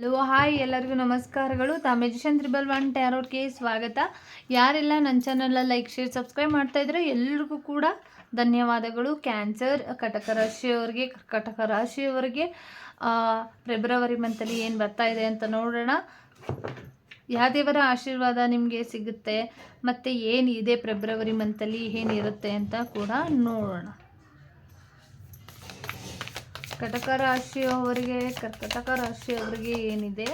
Hello hi ಎಲ್ಲರಿಗೂ ನಮಸ್ಕಾರಗಳು. ತಾಮೇಜಿಷನ್ triple one ಟ್ಯಾರೋಟ್ಗೆ ಸ್ವಾಗತ. ಯಾರೆಲ್ಲ ನನ್ನ ಚಾನಲ್ನ ಲೈಕ್ ಶೇರ್ ಸಬ್ಸ್ಕ್ರೈಬ್ ಮಾಡ್ತಾ ಇದ್ರೆ ಎಲ್ರಿಗೂ ಕೂಡ ಧನ್ಯವಾದಗಳು. ಕ್ಯಾನ್ಸರ್ ಕಟಕ ರಾಶಿಯವರಿಗೆ ಕಟಕ ರಾಶಿಯವರಿಗೆ ಫೆಬ್ರವರಿ ಮಂತಲ್ಲಿ ಏನು ಬರ್ತಾ ಇದೆ ಅಂತ ನೋಡೋಣ. ಯಾವ ದೇವರ ಆಶೀರ್ವಾದ ನಿಮಗೆ ಸಿಗುತ್ತೆ, ಮತ್ತು ಏನಿದೆ ಫೆಬ್ರವರಿ ಮಂತಲ್ಲಿ ಏನಿರುತ್ತೆ ಅಂತ ಕೂಡ ನೋಡೋಣ. ಕಟಕ ರಾಶಿಯವರಿಗೆ ಕರ್ಕಟಕ ರಾಶಿಯವರಿಗೆ ಏನಿದೆ?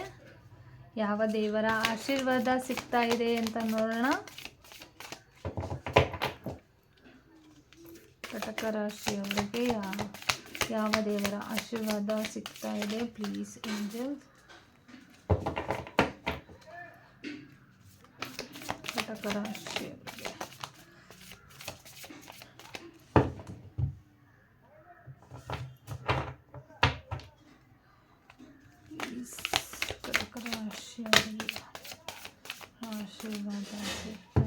ಯಾವ ದೇವರ ಆಶೀರ್ವಾದ ಸಿಗ್ತಾ ಇದೆ ಅಂತ ನೋಡೋಣ. ಕಟಕ ರಾಶಿಯವರಿಗೆ ಯಾವ ಯಾವ ದೇವರ ಆಶೀರ್ವಾದ ಸಿಗ್ತಾ ಇದೆ? ಪ್ಲೀಸ್ ಏಂಜಲ್ ಕಟಕ ರಾಶಿಯವರಿಗೆ ಪ್ಲೀಸ್ ಕಟಕ ರಾಶಿಯವರಿಗೆ ಆಶೀರ್ವಾದ ಥ್ಯಾಂಕ್ ಯು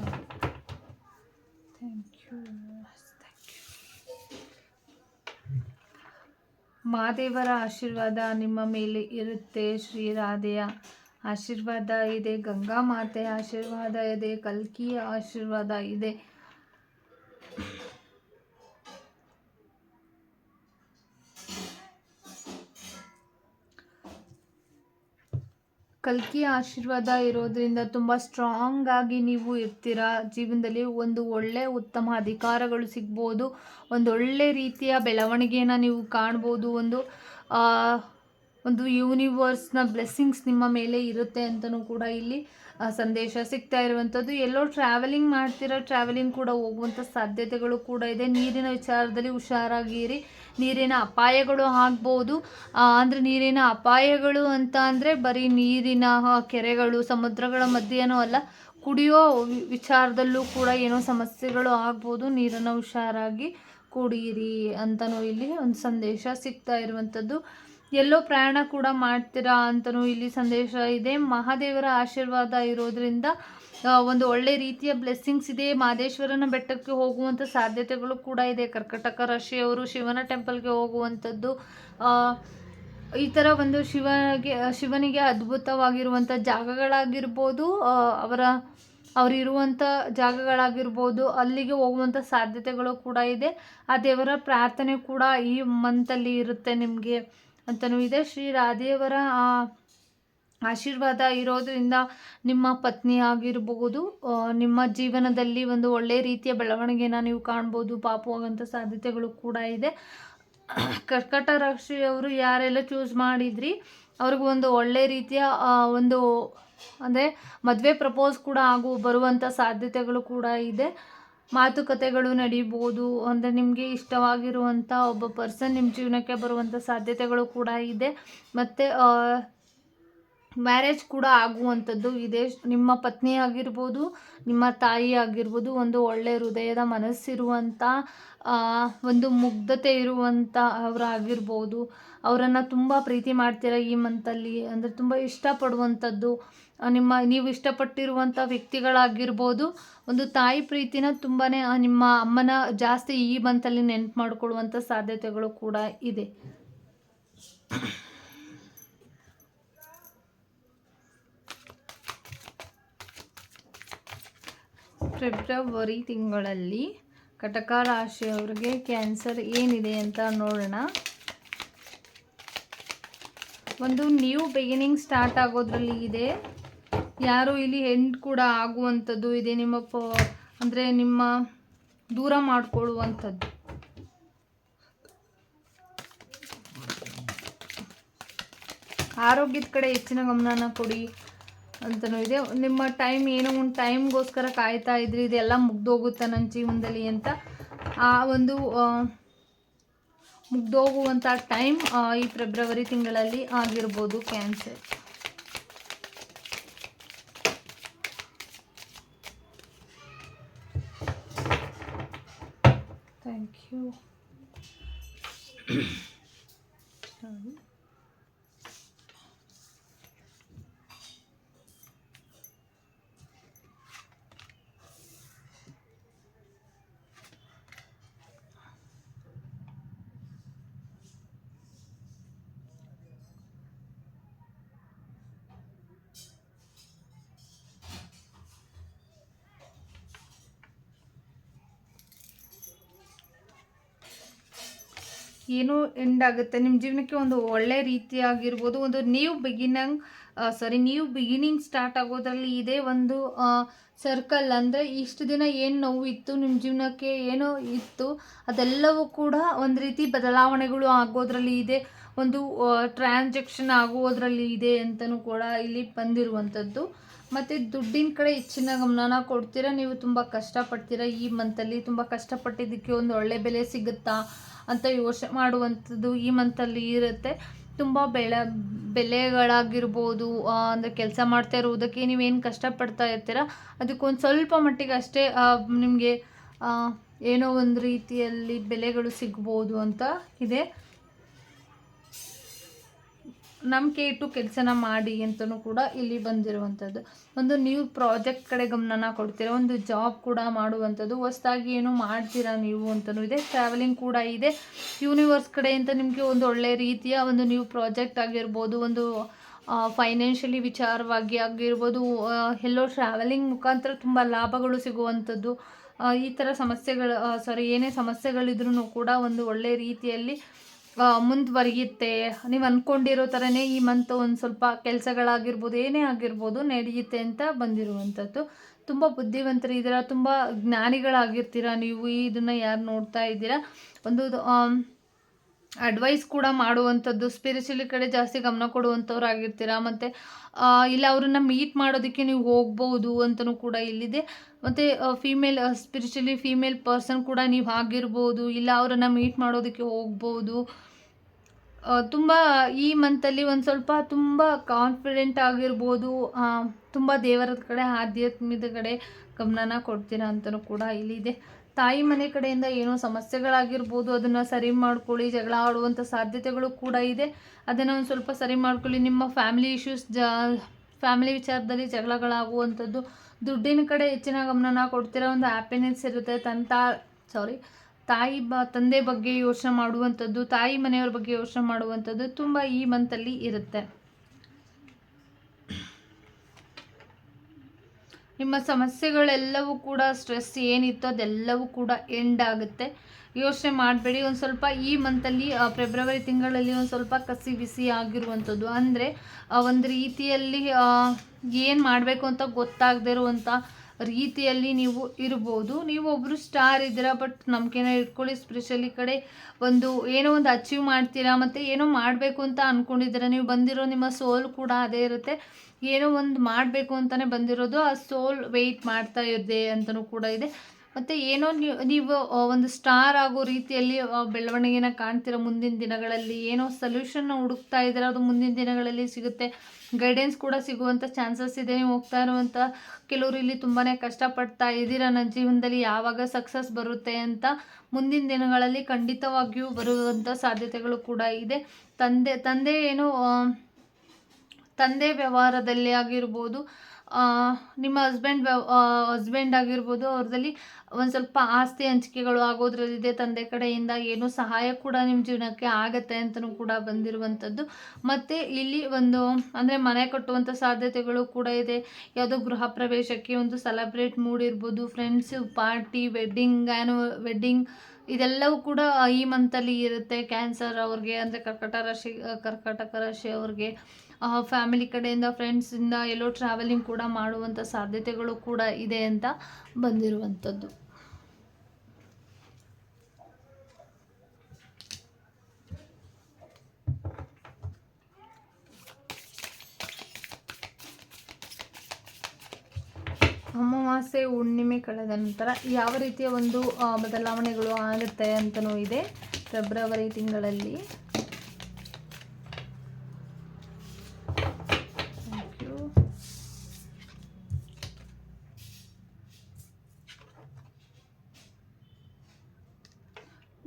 ಥ್ಯಾಂಕ್ ಯು ಮಾದೇವರ ಆಶೀರ್ವಾದ ನಿಮ್ಮ ಮೇಲೆ ಇರುತ್ತೆ ಶ್ರೀರಾಧೆಯ ಆಶೀರ್ವಾದ ಇದೆ, ಗಂಗಾ ಮಾತೆಯ ಆಶೀರ್ವಾದ ಇದೆ, ಕಲ್ಕಿಯ ಆಶೀರ್ವಾದ ಇದೆ. ಕಲ್ಕಿಯ ಆಶೀರ್ವಾದ ಇರೋದ್ರಿಂದ ತುಂಬ ಸ್ಟ್ರಾಂಗ್ ಆಗಿ ನೀವು ಇರ್ತೀರಾ? ಜೀವನದಲ್ಲಿ ಒಂದು ಒಳ್ಳೆ ಉತ್ತಮ ಅಧಿಕಾರಗಳು ಸಿಗ್ಬೋದು. ಒಂದು ಒಳ್ಳೆ ರೀತಿಯ ಬೆಳವಣಿಗೆಯನ್ನು ನೀವು ಕಾಣ್ಬೋದು. ಒಂದು ಒಂದು ಯೂನಿವರ್ಸ್ನ ಬ್ಲೆಸ್ಸಿಂಗ್ಸ್ ನಿಮ್ಮ ಮೇಲೆ ಇರುತ್ತೆ ಅಂತಲೂ ಕೂಡ ಇಲ್ಲಿ ಸಂದೇಶ ಸಿಗ್ತಾ ಇರುವಂಥದ್ದು. ಎಲ್ಲೋ ಟ್ರಾವೆಲಿಂಗ್ ಮಾಡ್ತಿರೋ? ಟ್ರಾವೆಲಿಂಗ್ ಕೂಡ ಹೋಗುವಂಥ ಸಾಧ್ಯತೆಗಳು ಕೂಡ ಇದೆ. ನೀರಿನ ವಿಚಾರದಲ್ಲಿ ಹುಷಾರಾಗಿರಿ. ನೀರಿನ ಅಪಾಯಗಳು ಆಗ್ಬೋದು. ಅಂದರೆ ನೀರಿನ ಅಪಾಯಗಳು ಅಂತ ಅಂದರೆ ಬರೀ ನೀರಿನ ಕೆರೆಗಳು, ಸಮುದ್ರಗಳ ಮಧ್ಯೆನೂ ಅಲ್ಲ ಕುಡಿಯೋ ವಿಚಾರದಲ್ಲೂ ಕೂಡ ಏನೋ ಸಮಸ್ಯೆಗಳು ಆಗ್ಬೋದು. ನೀರನ್ನು ಹುಷಾರಾಗಿ ಕುಡಿಯಿರಿ ಅಂತಲೂ ಇಲ್ಲಿ ಒಂದು ಸಂದೇಶ ಸಿಗ್ತಾ ಇರುವಂಥದ್ದು. ಎಲ್ಲೋ ಪ್ರಯಾಣ ಕೂಡ ಮಾಡ್ತೀರಾ ಅಂತಲೂ ಇಲ್ಲಿ ಸಂದೇಶ ಇದೆ. ಮಹಾದೇವರ ಆಶೀರ್ವಾದ ಇರೋದ್ರಿಂದ ಒಂದು ಒಳ್ಳೆ ರೀತಿಯ ಬ್ಲೆಸ್ಸಿಂಗ್ಸ್ ಇದೆ. ಮಾದೇಶ್ವರನ ಬೆಟ್ಟಕ್ಕೆ ಹೋಗುವಂಥ ಸಾಧ್ಯತೆಗಳು ಕೂಡ ಇದೆ. ಕರ್ಕಟಕ ರಾಶಿಯವರು ಶಿವನ ಟೆಂಪಲ್ಗೆ ಹೋಗುವಂಥದ್ದು. ಈ ಥರ ಒಂದು ಶಿವನಿಗೆ ಶಿವನಿಗೆ ಅದ್ಭುತವಾಗಿರುವಂಥ ಜಾಗಗಳಾಗಿರ್ಬೋದು ಅವರ ಅವರಿರುವಂಥ ಜಾಗಗಳಾಗಿರ್ಬೋದು ಅಲ್ಲಿಗೆ ಹೋಗುವಂಥ ಸಾಧ್ಯತೆಗಳು ಕೂಡ ಇದೆ. ಆ ದೇವರ ಪ್ರಾರ್ಥನೆ ಕೂಡ ಈ ಮಂತಲ್ಲಿ ಇರುತ್ತೆ ನಿಮಗೆ ಅಂತಲೂ ಇದೆ. ಶ್ರೀ ರಾಧೆಯವರ ಆ, ಆಶೀರ್ವಾದ ಇರೋದರಿಂದ ನಿಮ್ಮ ಪತ್ನಿ ಆಗಿರಬಹುದು ನಿಮ್ಮ ಜೀವನದಲ್ಲಿ ಒಂದು ಒಳ್ಳೆಯ ರೀತಿಯ ಬೆಳವಣಿಗೆನ ನೀವು ಕಾಣ್ಬೋದು ಪಾಪವಾಗಂಥ ಸಾಧ್ಯತೆಗಳು ಕೂಡ ಇದೆ. ಕರ್ಕಟ ರಾಶಿಯವರು ಯಾರೆಲ್ಲ ಚೂಸ್ ಮಾಡಿದ್ರಿ, ಅವ್ರಿಗೂ ಒಂದು ಒಳ್ಳೆ ರೀತಿಯ ಒಂದು, ಅಂದರೆ ಮದುವೆ ಪ್ರಪೋಸ್ ಕೂಡ ಆಗು ಬರುವಂಥ ಸಾಧ್ಯತೆಗಳು ಕೂಡ ಇದೆ. ಮಾತುಕತೆಗಳು ನಡೀಬೋದು, ಅಂದರೆ ನಿಮಗೆ ಇಷ್ಟವಾಗಿರುವಂಥ ಒಬ್ಬ ಪರ್ಸನ್ ನಿಮ್ಮ ಜೀವನಕ್ಕೆ ಬರುವಂಥ ಸಾಧ್ಯತೆಗಳು ಕೂಡ ಇದೆ. ಮತ್ತು ಮ್ಯಾರೇಜ್ ಕೂಡ ಆಗುವಂಥದ್ದು. ಇದೆ ನಿಮ್ಮ ಪತ್ನಿ ಆಗಿರ್ಬೋದು, ನಿಮ್ಮ ತಾಯಿ ಆಗಿರ್ಬೋದು, ಒಂದು ಒಳ್ಳೆ ಹೃದಯದ ಮನಸ್ಸಿರುವಂಥ ಒಂದು ಮುಗ್ಧತೆ ಇರುವಂಥ ಅವರಾಗಿರ್ಬೋದು. ಅವರನ್ನು ತುಂಬ ಪ್ರೀತಿ ಮಾಡ್ತೀರಾ ಈ ಮಂತಲ್ಲಿ ಅಂದರೆ ತುಂಬ ಇಷ್ಟಪಡುವಂಥದ್ದು. ನಿಮ್ಮ, ನೀವು ಇಷ್ಟಪಟ್ಟಿರುವಂಥ ವ್ಯಕ್ತಿಗಳಾಗಿರ್ಬೋದು. ಒಂದು ತಾಯಿ ಪ್ರೀತಿನ ತುಂಬಾ ನಿಮ್ಮ ಅಮ್ಮನ ಜಾಸ್ತಿ ಈ ಮಂತಲ್ಲಿ ನೆನ್ಪು ಮಾಡಿಕೊಳ್ಳುವಂಥ ಸಾಧ್ಯತೆಗಳು ಕೂಡ ಇದೆ. ಫೆಬ್ರವರಿ ತಿಂಗಳಲ್ಲಿ ಕಟಕ ರಾಶಿಯವರಿಗೆ ಕ್ಯಾನ್ಸರ್ ಏನಿದೆ ಅಂತ ನೋಡೋಣ. ಒಂದು ನ್ಯೂ ಬಿಗಿನಿಂಗ್ ಸ್ಟಾರ್ಟ್ ಆಗೋದ್ರಲ್ಲಿ ಇದೆ. ಯಾರು ಇಲ್ಲಿ ಎಂಡ್ ಕೂಡ ಆಗುವಂಥದ್ದು ಇದೆ. ನಿಮ್ಮ ಪ ಅಂದರೆ ನಿಮ್ಮ ದೂರ ಮಾಡಿಕೊಳ್ಳುವಂಥದ್ದು. ಆರೋಗ್ಯದ ಕಡೆ ಹೆಚ್ಚಿನ ಗಮನನ ಕೊಡಿ. ಅಂತಲೂ ಇದೆ. ನಿಮ್ಮ ಟೈಮ್ ಏನೋ ಒಂದು ಟೈಮ್ಗೋಸ್ಕರ ಕಾಯ್ತಾ ಇದ್ರಿ? ಇದೆಲ್ಲ ಮುಗ್ದೋಗುತ್ತೆ ನನ್ನ ಜೀವನದಲ್ಲಿ ಅಂತ? ಆ ಒಂದು ಮುಗ್ದೋಗುವಂಥ ಟೈಮ್ ಈ ಫೆಬ್ರವರಿ ತಿಂಗಳಲ್ಲಿ ಆಗಿರ್ಬೋದು ಕ್ಯಾನ್ಸರ್ ಥ್ಯಾಂಕ್ ಯು ಸಾರಿ ಏನು ಎಂಡ್ ಆಗುತ್ತೆ. ನಿಮ್ಮ ಜೀವನಕ್ಕೆ ಒಂದು ಒಳ್ಳೆ ರೀತಿಯಾಗಿರ್ಬೋದು ಒಂದು new beginning sorry new beginning start ಆಗೋದ್ರಲ್ಲಿ ಇದೇ ಒಂದು ಸರ್ಕಲ್ ಅಂದರೆ ಇಷ್ಟು ದಿನ ಏನು ನೋವು ನಿಮ್ಮ ಜೀವನಕ್ಕೆ ಏನೋ ಇತ್ತು, ಅದೆಲ್ಲವೂ ಕೂಡ ಒಂದು ರೀತಿ ಬದಲಾವಣೆಗಳು ಆಗೋದ್ರಲ್ಲಿ ಇದೆ, ಒಂದು ಟ್ರಾನ್ಸಾಕ್ಷನ್ ಆಗುವುದರಲ್ಲಿ ಇದೆ ಅಂತಲೂ ಕೂಡ ಇಲ್ಲಿ ಬಂದಿರುವಂಥದ್ದು. ಮತ್ತು ದುಡ್ಡಿನ ಕಡೆ ಹೆಚ್ಚಿನ ಗಮನನ ಕೊಡ್ತೀರಾ? ನೀವು ತುಂಬ ಕಷ್ಟಪಡ್ತೀರಾ? ಈ ಮಂತಲ್ಲಿ ತುಂಬ ಕಷ್ಟಪಟ್ಟಿದ್ದಕ್ಕೆ ಒಂದು ಒಳ್ಳೆ ಬೆಲೆ ಸಿಗುತ್ತಾ? ಅಂತ ಯೋಚನೆ ಮಾಡುವಂಥದ್ದು ಈ ಮಂತಲ್ಲಿ ಇರುತ್ತೆ. ತುಂಬ ಬೆಳೆ ಬೆಲೆಗಳಾಗಿರ್ಬೋದು ಅಂದರೆ ಕೆಲಸ ಮಾಡ್ತಾ ಇರುವುದಕ್ಕೆ ನೀವೇನು ಕಷ್ಟಪಡ್ತಾ ಇರ್ತೀರ? ಅದಕ್ಕೊಂದು ಸ್ವಲ್ಪ ಮಟ್ಟಿಗೆ ಅಷ್ಟೇ ನಿಮಗೆ ಏನೋ ಒಂದು ರೀತಿಯಲ್ಲಿ ಬೆಲೆಗಳು ಸಿಗ್ಬೋದು ಅಂತ ಇದೆ. ನಂಬಿಕೆ ಇಟ್ಟು ಕೆಲಸನ ಮಾಡಿ ಅಂತಲೂ ಕೂಡ ಇಲ್ಲಿ ಬಂದಿರುವಂಥದ್ದು. ಒಂದು ನೀವು ಪ್ರಾಜೆಕ್ಟ್ ಕಡೆ ಗಮನನ ಕೊಡ್ತೀರಾ, ಒಂದು ಜಾಬ್ ಕೂಡ ಮಾಡುವಂಥದ್ದು, ಹೊಸ್ದಾಗಿ ಏನು ಮಾಡ್ತೀರಾ ನೀವು ಅಂತಲೂ ಇದೆ ಟ್ರಾವೆಲಿಂಗ್ ಕೂಡ ಇದೆ. ಯೂನಿವರ್ಸ್ ಕಡೆಯಿಂದ ನಿಮಗೆ ಒಂದು ಒಳ್ಳೆ ರೀತಿಯ ಒಂದು ನ್ಯೂ ಪ್ರಾಜೆಕ್ಟ್ ಆಗಿರ್ಬೋದು, ಒಂದು ಫೈನಾನ್ಷಿಯಲಿ ವಿಚಾರವಾಗಿ ಆಗಿರ್ಬೋದು ಎಲ್ಲೋ ಟ್ರಾವೆಲಿಂಗ್ ಮುಖಾಂತರ ತುಂಬ ಲಾಭಗಳು ಸಿಗುವಂಥದ್ದು ಈ ಥರ ಸಮಸ್ಯೆಗಳು ಸಾರಿ ಏನೇ ಸಮಸ್ಯೆಗಳಿದ್ರೂ ಕೂಡ ಒಂದು ಒಳ್ಳೆ ರೀತಿಯಲ್ಲಿ ಮುಂದುವರಿಯುತ್ತೆ. ನೀವು ಅಂದ್ಕೊಂಡಿರೋ ಥರನೇ ಈ ಮಂತ್ ಒಂದು ಸ್ವಲ್ಪ ಕೆಲಸಗಳಾಗಿರ್ಬೋದು, ಏನೇ ಆಗಿರ್ಬೋದು ನಡೆಯುತ್ತೆ ಅಂತ ಬಂದಿರುವಂಥದ್ದು. ತುಂಬ ಬುದ್ಧಿವಂತರು ಇದ್ದೀರಾ? ತುಂಬ ಜ್ಞಾನಿಗಳಾಗಿರ್ತೀರ ನೀವು? ಇದನ್ನು ಯಾರು ನೋಡ್ತಾ ಇದ್ದೀರಾ? ಒಂದು ಅಡ್ವೈಸ್ ಕೂಡ ಮಾಡುವಂಥದ್ದು. ಸ್ಪಿರಿಚುಲಿ ಕಡೆ ಜಾಸ್ತಿ ಗಮನ ಕೊಡುವಂಥವ್ರು ಆಗಿರ್ತೀರ ಮತ್ತು ಇಲ್ಲ ಅವರನ್ನು ಮೀಟ್ ಮಾಡೋದಕ್ಕೆ ನೀವು ಹೋಗ್ಬೋದು ಅಂತಲೂ ಕೂಡ ಇಲ್ಲಿದೆ. ಮತ್ತು ಫೀಮೇಲ್ ಸ್ಪಿರಿಚುಲಿ ಫೀಮೇಲ್ ಪರ್ಸನ್ ಕೂಡ ನೀವು ಆಗಿರ್ಬೋದು, ಇಲ್ಲ ಅವರನ್ನು ಮೀಟ್ ಮಾಡೋದಕ್ಕೆ ಹೋಗ್ಬೋದು. ತುಂಬ ಈ ಮಂತಲ್ಲಿ ಒಂದು ಸ್ವಲ್ಪ ತುಂಬ ಕಾನ್ಫಿಡೆಂಟ್ ಆಗಿರ್ಬೋದು. ತುಂಬ ದೇವರ ಕಡೆ ಆಧ್ಯಾತ್ಮದ ಕಡೆ ಗಮನನ ಕೊಡ್ತೀರಾ ಅಂತಲೂ ಕೂಡ ಇಲ್ಲಿದೆ. ತಾಯಿ ಮನೆ ಕಡೆಯಿಂದ ಏನೋ ಸಮಸ್ಯೆಗಳಾಗಿರ್ಬೋದು, ಅದನ್ನು ಸರಿ ಮಾಡ್ಕೊಳ್ಳಿ, ಜಗಳ ಆಡುವಂಥ ಸಾಧ್ಯತೆಗಳು ಕೂಡ ಇದೆ. ಅದನ್ನು ಒಂದು ಸ್ವಲ್ಪ ಸರಿ ಮಾಡ್ಕೊಳ್ಳಿ. ನಿಮ್ಮ ಫ್ಯಾಮಿಲಿ ಇಶ್ಯೂಸ್ ಜ ಫ್ಯಾಮಿಲಿ ವಿಚಾರದಲ್ಲಿ ಜಗಳಗಳಾಗುವಂಥದ್ದು, ದುಡ್ಡಿನ ಕಡೆ ಹೆಚ್ಚಿನ ಗಮನನ ಕೊಡ್ತೀರಾ? ಒಂದು ಹ್ಯಾಪಿನೆಸ್ ಇರುತ್ತೆ. ತಂತ ಸಾರಿ ತಾಯಿ ಬ, ತಂದೆ ಬಗ್ಗೆ ಯೋಚನೆ ಮಾಡುವಂಥದ್ದು, ತಾಯಿ ಮನೆಯವ್ರ ಬಗ್ಗೆ ಯೋಚನೆ ಮಾಡುವಂಥದ್ದು ತುಂಬ ಈ ಮಂತಲ್ಲಿ ಇರುತ್ತೆ. ನಿಮ್ಮ ಸಮಸ್ಯೆಗಳೆಲ್ಲವೂ ಕೂಡ, ಸ್ಟ್ರೆಸ್ ಏನಿತ್ತು ಅದೆಲ್ಲವೂ ಕೂಡ ಎಂಡ್ ಆಗುತ್ತೆ. ಯೋಚನೆ ಮಾಡಬೇಡಿ, ಒಂದು ಸ್ವಲ್ಪ ಈ ಮಂತಲ್ಲಿ ಫೆಬ್ರವರಿ ತಿಂಗಳಲ್ಲಿ ಒಂದು ಸ್ವಲ್ಪ ಕಸಿ ಬಿಸಿ ಆಗಿರುವಂಥದ್ದು. ಅಂದರೆ ಒಂದು ರೀತಿಯಲ್ಲಿ ಏನು ಮಾಡಬೇಕು ಅಂತ ಗೊತ್ತಾಗದೇ ಇರುವಂಥ ರೀತಿಯಲ್ಲಿ ನೀವು ಇರ್ಬೋದು. ನೀವು ಒಬ್ಬರು ಸ್ಟಾರ್ ಇದ್ದೀರಾ ಬಟ್ ನಂಬಿಕೆನ ಇಟ್ಕೊಳ್ಳಿ. ಸ್ಪೆಷಲಿ ಕಡೆ ಒಂದು ಏನೋ ಒಂದು ಅಚೀವ್ ಮಾಡ್ತೀರಾ, ಮತ್ತು ಏನೋ ಮಾಡಬೇಕು ಅಂತ ಅಂದ್ಕೊಂಡಿದ್ದೀರಾ ನೀವು ಬಂದಿರೋ ನಿಮ್ಮ ಸೋಲ್ ಕೂಡ ಅದೇ ಇರುತ್ತೆ. ಏನೋ ಒಂದು ಮಾಡಬೇಕು ಅಂತಲೇ ಬಂದಿರೋದು, ಆ ಸೋಲ್ ವೆಯ್ಟ್ ಮಾಡ್ತಾ ಇದೆ ಅಂತಲೂ ಕೂಡ ಇದೆ. ಮತ್ತು ಏನೋ ನೀವು ಒಂದು ಸ್ಟಾರ್ ಆಗೋ ರೀತಿಯಲ್ಲಿ ಬೆಳವಣಿಗೆನ ಕಾಣ್ತೀರ ಮುಂದಿನ ದಿನಗಳಲ್ಲಿ, ಏನೋ ಸೊಲ್ಯೂಷನ್ನ ಹುಡುಕ್ತಾ ಇದ್ದೀರ, ಅದು ಮುಂದಿನ ದಿನಗಳಲ್ಲಿ ಸಿಗುತ್ತೆ. ಗೈಡೆನ್ಸ್ ಕೂಡ ಸಿಗುವಂಥ ಚಾನ್ಸಸ್ ಇದೆ, ನೀವು ಹೋಗ್ತಾ ಇರುವಂಥ ಕೆಲವರು ಇಲ್ಲಿ ತುಂಬಾ ಕಷ್ಟಪಡ್ತಾ ಇದ್ದೀರಾ ನನ್ನ ಜೀವನದಲ್ಲಿ, ಯಾವಾಗ ಸಕ್ಸಸ್ ಬರುತ್ತೆ ಅಂತ ಮುಂದಿನ ದಿನಗಳಲ್ಲಿ ಖಂಡಿತವಾಗಿಯೂ ಬರುವಂಥ ಸಾಧ್ಯತೆಗಳು ಕೂಡ ಇದೆ. ತಂದೆ ತಂದೆ ಏನು ತಂದೆ ವ್ಯವಹಾರದಲ್ಲಿ ಆಗಿರ್ಬೋದು ನಿಮ್ಮ ಹಸ್ಬೆಂಡ್ ಹಸ್ಬೆಂಡ್ ಆಗಿರ್ಬೋದು ಅವ್ರದಲ್ಲಿ ಒಂದು ಸ್ವಲ್ಪ ಆಸ್ತಿ ಹಂಚಿಕೆಗಳು ಆಗೋದ್ರಲ್ಲಿದೆ, ತಂದೆ ಕಡೆಯಿಂದ ಏನೋ ಸಹಾಯ ಕೂಡ ನಿಮ್ಮ ಜೀವನಕ್ಕೆ ಆಗತ್ತೆ ಅಂತಲೂ ಕೂಡ ಬಂದಿರುವಂಥದ್ದು. ಮತ್ತು ಇಲ್ಲಿ ಒಂದು, ಅಂದರೆ ಮನೆ ಕಟ್ಟುವಂಥ ಸಾಧ್ಯತೆಗಳು ಕೂಡ ಇದೆ. ಯಾವುದೋ ಗೃಹ ಪ್ರವೇಶಕ್ಕೆ ಒಂದು celebrate ಮೂಡಿರ್ಬೋದು friends party wedding an wedding ಇದೆಲ್ಲವೂ ಕೂಡ ಈ ಮಂತಲ್ಲಿ ಇರುತ್ತೆ. ಕ್ಯಾನ್ಸರ್ ಅವ್ರಿಗೆ, ಅಂದರೆ ಕರ್ಕಟ ರಾಶಿ, ಕರ್ಕಟಕ ರಾಶಿ ಅವ್ರಿಗೆ. ಫ್ಯಾಮಿಲಿ ಕಡೆಯಿಂದ ಫ್ರೆಂಡ್ಸಿಂದ ಎಲ್ಲೋ ಟ್ರಾವೆಲಿಂಗ್ ಕೂಡ ಮಾಡುವಂಥ ಸಾಧ್ಯತೆಗಳು ಕೂಡ ಇದೆ ಅಂತ ಬಂದಿರುವಂಥದ್ದು. ಅಮಾವಾಸ್ಯೆ ಹುಣ್ಣಿಮೆ ಕಳೆದ ನಂತರ ಯಾವ ರೀತಿಯ ಒಂದು ಬದಲಾವಣೆಗಳು ಆಗುತ್ತೆ ಅಂತಲೂ ಇದೆ ಫೆಬ್ರವರಿ ತಿಂಗಳಲ್ಲಿ.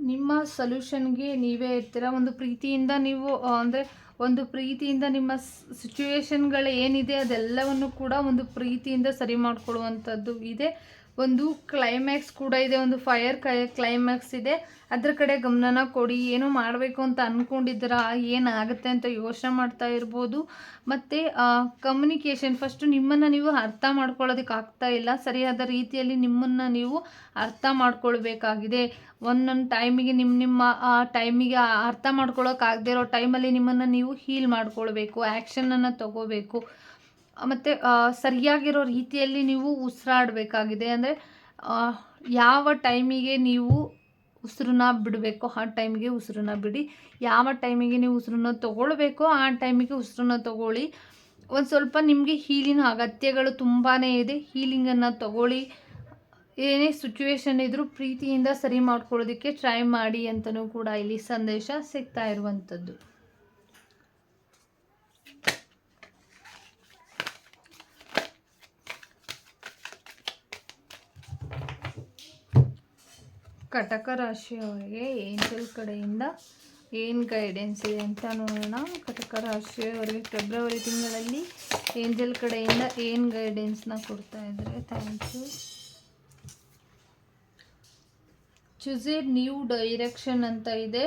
ನಿಮ್ಮ ಸೊಲ್ಯೂಷನ್ಗೆ ನೀವೇ ಇರ್ತೀರ? ಒಂದು ಪ್ರೀತಿಯಿಂದ ನೀವು ಅಂದರೆ ಒಂದು ಪ್ರೀತಿಯಿಂದ ನಿಮ್ಮ ಸಿಚುವೇಶನ್ಗಳು ಏನಿದೆ ಅದೆಲ್ಲವನ್ನು ಕೂಡ ಒಂದು ಪ್ರೀತಿಯಿಂದ ಸರಿ ಮಾಡಿಕೊಳ್ಳುವಂಥದ್ದು ಇದೆ. ಒಂದು ಕ್ಲೈಮ್ಯಾಕ್ಸ್ ಕೂಡ ಇದೆ, ಒಂದು ಫೈರ್ ಕ್ಲೈಮ್ಯಾಕ್ಸ್ ಇದೆ. ಅದ್ರ ಕಡೆ ಗಮನನ ಕೊಡಿ, ಏನು ಮಾಡಬೇಕು ಅಂತ ಅಂದ್ಕೊಂಡಿದ್ದೀರ ಏನಾಗುತ್ತೆ ಅಂತ ಯೋಚನೆ ಮಾಡ್ತಾ ಇರ್ಬೋದು. ಮತ್ತು ಕಮ್ಯುನಿಕೇಷನ್ ಫಸ್ಟು ನಿಮ್ಮನ್ನು ನೀವು ಅರ್ಥ ಮಾಡ್ಕೊಳ್ಳೋದಕ್ಕೆ ಆಗ್ತಾ ಇಲ್ಲ. ಸರಿಯಾದ ರೀತಿಯಲ್ಲಿ ನಿಮ್ಮನ್ನು ನೀವು ಅರ್ಥ ಮಾಡ್ಕೊಳ್ಬೇಕಾಗಿದೆ. ಒಂದೊಂದು ಟೈಮಿಗೆ ನಿಮ್ಮ ನಿಮ್ಮ ಟೈಮಿಗೆ ಅರ್ಥ ಮಾಡ್ಕೊಳ್ಳೋಕ್ಕಾಗದೇ ಇರೋ ಟೈಮಲ್ಲಿ ನಿಮ್ಮನ್ನು ನೀವು ಹೀಲ್ ಮಾಡ್ಕೊಳ್ಬೇಕು ಆ್ಯಕ್ಷನನ್ನು ತಗೋಬೇಕು. ಮತ್ತು ಸರಿಯಾಗಿರೋ ರೀತಿಯಲ್ಲಿ ನೀವು ಉಸಿರಾಡಬೇಕಾಗಿದೆ. ಅಂದರೆ ಯಾವ ಟೈಮಿಗೆ ನೀವು ಉಸಿರನ್ನ ಬಿಡಬೇಕು ಆ ಟೈಮಿಗೆ ಉಸಿರನ್ನ ಬಿಡಿ. ಯಾವ ಟೈಮಿಗೆ ನೀವು ಉಸಿರನ್ನ ತೊಗೊಳ್ಬೇಕು ಆ ಟೈಮಿಗೆ ಉಸಿರನ್ನ ತೊಗೊಳ್ಳಿ. ಒಂದು ಸ್ವಲ್ಪ ನಿಮಗೆ ಹೀಲಿನ ಅಗತ್ಯಗಳು ತುಂಬಾ ಇದೆ. ಹೀಲಿಂಗನ್ನು ತಗೊಳ್ಳಿ. ಏನೇ ಸಿಚುವೇಶನ್ ಇದ್ದರೂ ಪ್ರೀತಿಯಿಂದ ಸರಿ ಮಾಡ್ಕೊಳ್ಳೋದಕ್ಕೆ ಟ್ರೈ ಮಾಡಿ ಅಂತಲೂ ಕೂಡ ಇಲ್ಲಿ ಸಂದೇಶ ಸಿಗ್ತಾ ಇರುವಂಥದ್ದು. ಕಟಕ ರಾಶಿಯವರಿಗೆ ಏಂಜಲ್ ಕಡೆಯಿಂದ ಏನು ಗೈಡೆನ್ಸ್ ಇದೆ ಅಂತ ನೋಡೋಣ. ಕಟಕ ರಾಶಿಯವರಿಗೆ ಫೆಬ್ರವರಿ ತಿಂಗಳಲ್ಲಿ ಏಂಜಲ್ ಕಡೆಯಿಂದ ಏನು ಗೈಡೆನ್ಸ್ನ ಕೊಡ್ತಾ ಇದ್ದಾರೆ? Thank you choose a new direction ಅಂತ ಇದೆ.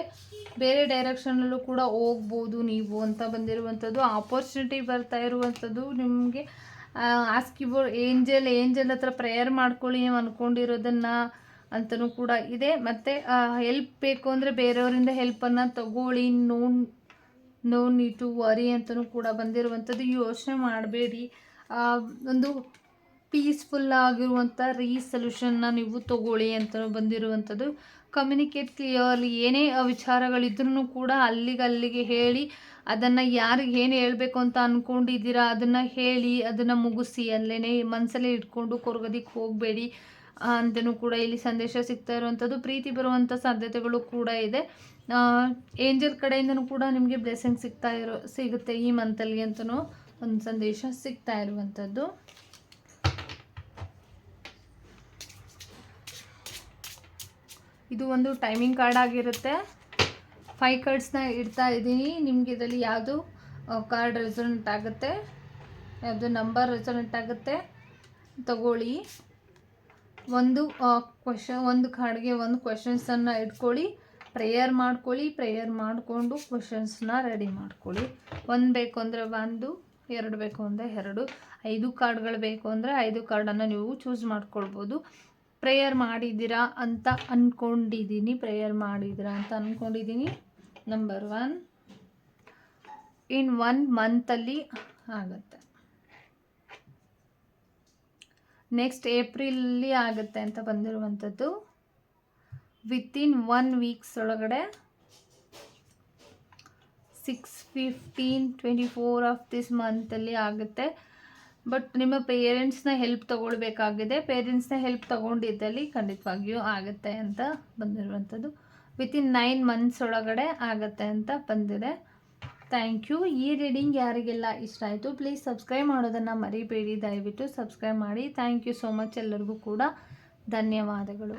ಬೇರೆ ಡೈರೆಕ್ಷನಲ್ಲೂ ಕೂಡ ಹೋಗ್ಬೋದು ನೀವು ಅಂತ ಬಂದಿರುವಂಥದ್ದು. ಆಪರ್ಚುನಿಟಿ ಬರ್ತಾ ಇರುವಂಥದ್ದು. ನಿಮಗೆ ಆಸ್ಕಿಬೋ ಏಂಜಲ್ ಏಂಜಲ್ ಹತ್ರ ಪ್ರೇಯರ್ ಮಾಡ್ಕೊಳ್ಳಿ ನೀವು ಅಂದ್ಕೊಂಡಿರೋದನ್ನು ಅಂತಲೂ ಕೂಡ ಇದೆ. ಮತ್ತು ಹೆಲ್ಪ್ ಬೇಕು ಅಂದರೆ ಬೇರೆಯವರಿಂದ ಹೆಲ್ಪನ್ನು ತಗೊಳ್ಳಿ. No no need to worry ಅಂತಲೂ ಕೂಡ ಬಂದಿರುವಂಥದ್ದು. ಯೋಚನೆ ಮಾಡಬೇಡಿ. ಒಂದು ಪೀಸ್ಫುಲ್ ಆಗಿರುವಂಥ ರೀಸೊಲ್ಯೂಷನ್ನ ನೀವು ತಗೊಳ್ಳಿ ಅಂತ ಬಂದಿರುವಂಥದ್ದು. ಕಮ್ಯುನಿಕೇಟ್ ಕ್ಲಿಯರ್ಲಿ ಏನೇ ವಿಚಾರಗಳಿದ್ರೂ ಕೂಡ ಅಲ್ಲಿಗೆ ಅಲ್ಲಿಗೆ ಹೇಳಿ, ಅದನ್ನು ಯಾರಿಗೆ ಏನು ಹೇಳಬೇಕು ಅಂತ ಅಂದ್ಕೊಂಡಿದ್ದೀರಾ ಅದನ್ನು ಹೇಳಿ, ಅದನ್ನು ಮುಗಿಸಿ. ಅಲ್ಲೇ ಮನಸ್ಸಲ್ಲೇ ಇಟ್ಕೊಂಡು ಕೊರಗದಿಕ್ಕೆ ಹೋಗಬೇಡಿ. ಅಂತಲೂ ಕೂಡ ಇಲ್ಲಿ ಸಂದೇಶ ಸಿಗ್ತಾ ಇರುವಂಥದ್ದು ಪ್ರೀತಿ ಬರುವಂಥ ಸಾಧ್ಯತೆಗಳು ಕೂಡ ಇದೆ. ಏಂಜಲ್ ಕಡೆಯಿಂದನೂ ಕೂಡ ನಿಮಗೆ ಬ್ಲೆಸ್ಸಿಂಗ್ ಸಿಗ್ತಾ ಇರೋ ಸಿಗುತ್ತೆ ಈ ಮಂತಲ್ಲಿ ಅಂತಲೂ ಒಂದು ಸಂದೇಶ ಸಿಗ್ತಾ ಇರುವಂಥದ್ದು ಇದು ಒಂದು ಟೈಮಿಂಗ್ ಕಾರ್ಡ್ ಆಗಿರುತ್ತೆ. ಫೈವ್ ಕಾರ್ಡ್ಸ್ನ ಇಡ್ತಾ ಇದ್ದೀನಿ. ನಿಮಗೆ ಇದರಲ್ಲಿ ಯಾವುದು ಕಾರ್ಡ್ ರೆಸಲ್ಟ್ ಆಗುತ್ತೆ, ಯಾವುದು ನಂಬರ್ ರೆಸಲ್ಟ್ ಆಗುತ್ತೆ, ತಗೊಳ್ಳಿ. ಒಂದು ಕ್ವಶನ್ ಒಂದು ಕಾರ್ಡ್ಗೆ ಒಂದು ಕ್ವಶನ್ಸನ್ನು ಇಟ್ಕೊಳ್ಳಿ. ಪ್ರೇಯರ್ ಮಾಡ್ಕೊಳ್ಳಿ ಪ್ರೇಯರ್ ಮಾಡಿಕೊಂಡು ಕ್ವಶನ್ಸ್ನ ರೆಡಿ ಮಾಡ್ಕೊಳ್ಳಿ. ಒಂದು ಬೇಕು ಅಂದರೆ ಒಂದು, ಎರಡು ಬೇಕು ಅಂದರೆ ಎರಡು. ಐದು ಕಾರ್ಡ್ಗಳು ಬೇಕು ಅಂದರೆ ಐದು ಕಾರ್ಡನ್ನು ನೀವು ಚೂಸ್ ಮಾಡ್ಕೊಳ್ಬೋದು. ಪ್ರೇಯರ್ ಮಾಡಿದ್ದೀರಾ ಅಂತ ಅಂದ್ಕೊಂಡಿದ್ದೀನಿ ಪ್ರೇಯರ್ ಮಾಡಿದ್ದೀರಾ ಅಂತ ಅಂದ್ಕೊಂಡಿದ್ದೀನಿ ನಂಬರ್ ಒನ್ ಇನ್ ಒನ್ ಮಂತಲ್ಲಿ ಆಗುತ್ತೆ. ನೆಕ್ಸ್ಟ್ ಏಪ್ರಿಲಲ್ಲಿ ಆಗುತ್ತೆ ಅಂತ ಬಂದಿರುವಂಥದ್ದು. ವಿತಿನ್ ಒನ್ ವೀಕ್ಸ್ ಒಳಗಡೆ six fifteen twenty four of this ಮಂತಲ್ಲಿ ಆಗುತ್ತೆ. ಬಟ್ ನಿಮ್ಮ ಪೇರೆಂಟ್ಸ್ನ ಹೆಲ್ಪ್ ತೊಗೊಳ್ಬೇಕಾಗಿದೆ. ಪೇರೆಂಟ್ಸ್ನ ಹೆಲ್ಪ್ ತೊಗೊಂಡಿದ್ದಲ್ಲಿ ಖಂಡಿತವಾಗಿಯೂ ಆಗುತ್ತೆ ಅಂತ ಬಂದಿರುವಂಥದ್ದು. ವಿತಿನ್ ನೈನ್ ಮಂತ್ಸ್ ಒಳಗಡೆ ಆಗುತ್ತೆ ಅಂತ ಬಂದಿದೆ. Thank you. ಈ ರೀಡಿಂಗ್ ಯಾರಿಗೆಲ್ಲ ಇಷ್ಟ ಆಯಿತು ಪ್ಲೀಸ್ ಸಬ್ಸ್ಕ್ರೈಬ್ ಮಾಡೋದನ್ನು ಮರಿಬೇಡಿ. ದಯವಿಟ್ಟು ಸಬ್ಸ್ಕ್ರೈಬ್ ಮಾಡಿ. ಥ್ಯಾಂಕ್ ಯು ಸೋ ಮಚ್ ಎಲ್ಲರಿಗೂ ಕೂಡ. ಧನ್ಯವಾದಗಳು.